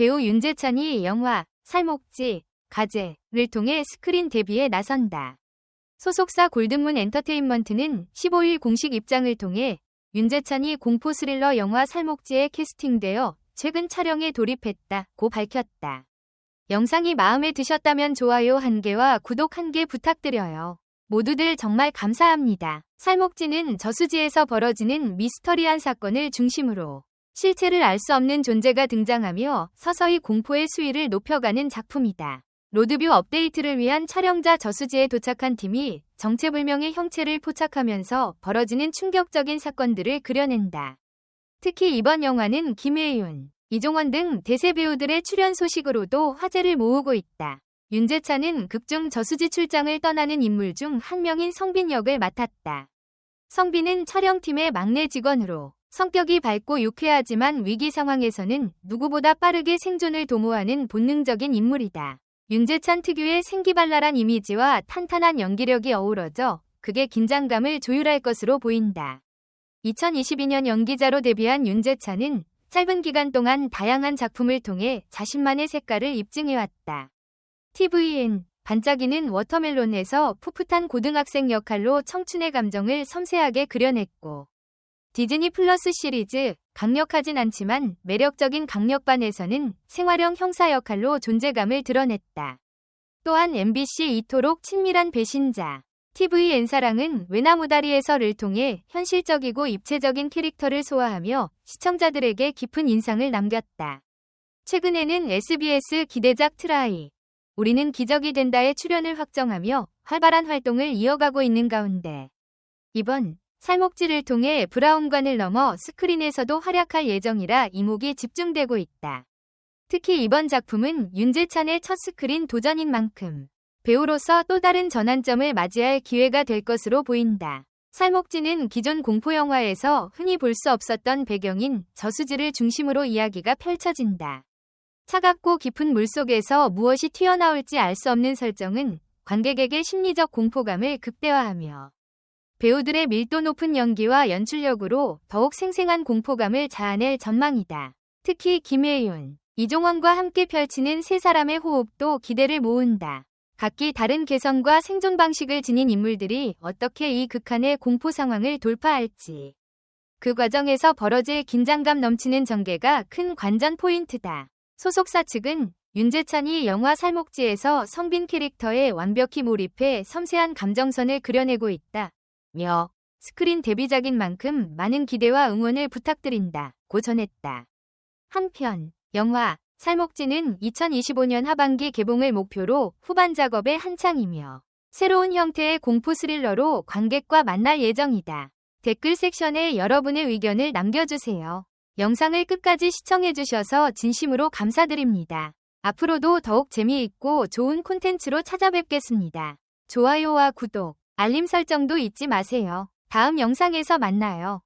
윤재찬이 영화 살목지 가제를 통해 스크린 데뷔에 나선다. 소속사 골든문 엔터테인먼트는 15일 공식 입장을 통해 윤재찬이 공포 스릴러 영화 살목지에 캐스팅되어 최근 촬영에 돌입했다고 밝혔다. 영상이 마음에 드셨다면 좋아요 한 개와 구독 한개 부탁드려요. 모두들 정말 감사합니다. 살목지는 저수지에서 벌어지는 미스터리한 사건을 중심으로 실체를 알 수 없는 존재가 등장하며 서서히 공포의 수위를 높여가는 작품이다. 로드뷰 업데이트를 위한 촬영자 저수지에 도착한 팀이 정체불명의 형체를 포착하면서 벌어지는 충격적인 사건들을 그려낸다. 특히 이번 영화는 김혜윤, 이종원 등 대세 배우들의 출연 소식으로도 화제를 모으고 있다. 윤재찬은 극중 저수지 출장을 떠나는 인물 중 한 명인 성빈 역을 맡았다. 성빈은 촬영팀의 막내 직원으로 성격이 밝고 유쾌하지만 위기 상황에서는 누구보다 빠르게 생존을 도모하는 본능적인 인물이다. 윤재찬 특유의 생기발랄한 이미지와 탄탄한 연기력이 어우러져 그게 긴장감을 조율할 것으로 보인다. 2022년 연기자로 데뷔한 윤재찬은 짧은 기간 동안 다양한 작품을 통해 자신만의 색깔을 입증해왔다. TVN 반짝이는 워터멜론에서 풋풋한 고등학생 역할로 청춘의 감정을 섬세하게 그려냈고 디즈니 플러스 시리즈 강력하진 않지만 매력적인 강력반에서는 생활형 형사 역할로 존재감을 드러냈다. 또한 MBC 이토록 친밀한 배신자 TVN 사랑은 외나무다리에서를 통해 현실적이고 입체적인 캐릭터를 소화하며 시청자들에게 깊은 인상을 남겼다. 최근에는 SBS 기대작 트라이 우리는 기적이 된다에 출연을 확정하며 활발한 활동을 이어가고 있는 가운데 이번 살목지를 통해 브라운관을 넘어 스크린에서도 활약할 예정이라 이목이 집중되고 있다. 특히 이번 작품은 윤재찬의 첫 스크린 도전인 만큼 배우로서 또 다른 전환점을 맞이할 기회가 될 것으로 보인다. 살목지는 기존 공포영화에서 흔히 볼 수 없었던 배경인 저수지를 중심으로 이야기가 펼쳐진다. 차갑고 깊은 물속에서 무엇이 튀어나올지 알 수 없는 설정은 관객에게 심리적 공포감을 극대화하며 배우들의 밀도 높은 연기와 연출력으로 더욱 생생한 공포감을 자아낼 전망이다. 특히 김혜윤, 이종원과 함께 펼치는 세 사람의 호흡도 기대를 모은다. 각기 다른 개성과 생존 방식을 지닌 인물들이 어떻게 이 극한의 공포 상황을 돌파할지. 그 과정에서 벌어질 긴장감 넘치는 전개가 큰 관전 포인트다. 소속사 측은 윤재찬이 영화 살목지에서 성빈 캐릭터에 완벽히 몰입해 섬세한 감정선을 그려내고 있다. 며 스크린 데뷔작인 만큼 많은 기대와 응원을 부탁드린다. 고 전했다. 한편 영화 살목지는 2025년 하반기 개봉을 목표로 후반 작업에 한창이며 새로운 형태의 공포 스릴러로 관객과 만날 예정이다. 댓글 섹션에 여러분의 의견을 남겨주세요. 영상을 끝까지 시청해주셔서 진심으로 감사드립니다. 앞으로도 더욱 재미있고 좋은 콘텐츠로 찾아뵙겠습니다. 좋아요와 구독, 알림 설정도 잊지 마세요. 다음 영상에서 만나요.